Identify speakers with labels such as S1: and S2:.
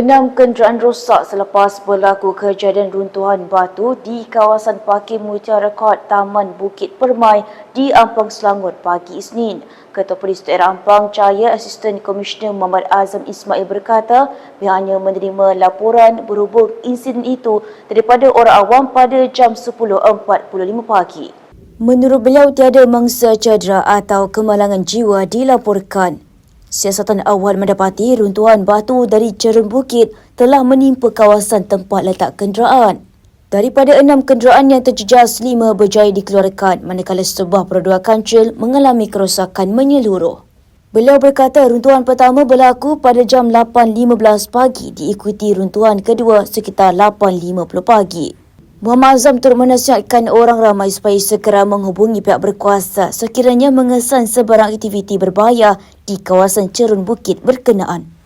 S1: Enam kenderaan rosak selepas berlaku kejadian runtuhan batu di kawasan parkir Mutiara Court Taman Bukit Permai di Ampang Selangor pagi Isnin. Ketua Polis Daerah Ampang Cahaya Asisten Komisioner Muhammad Azam Ismail berkata pihaknya menerima laporan berhubung insiden itu daripada orang awam pada jam 10.45 pagi. Menurut beliau tiada mangsa cedera atau kemalangan jiwa dilaporkan. Siasatan awal mendapati runtuhan batu dari cerun bukit telah menimpa kawasan tempat letak kenderaan. Daripada enam kenderaan yang terjejas, lima berjaya dikeluarkan manakala sebuah perodua kancil mengalami kerosakan menyeluruh. Beliau berkata runtuhan pertama berlaku pada jam 8.15 pagi diikuti runtuhan kedua sekitar 8.50 pagi. Muhammad Azam turut menasihatkan orang ramai supaya segera menghubungi pihak berkuasa sekiranya mengesan sebarang aktiviti berbahaya di kawasan cerun bukit berkenaan.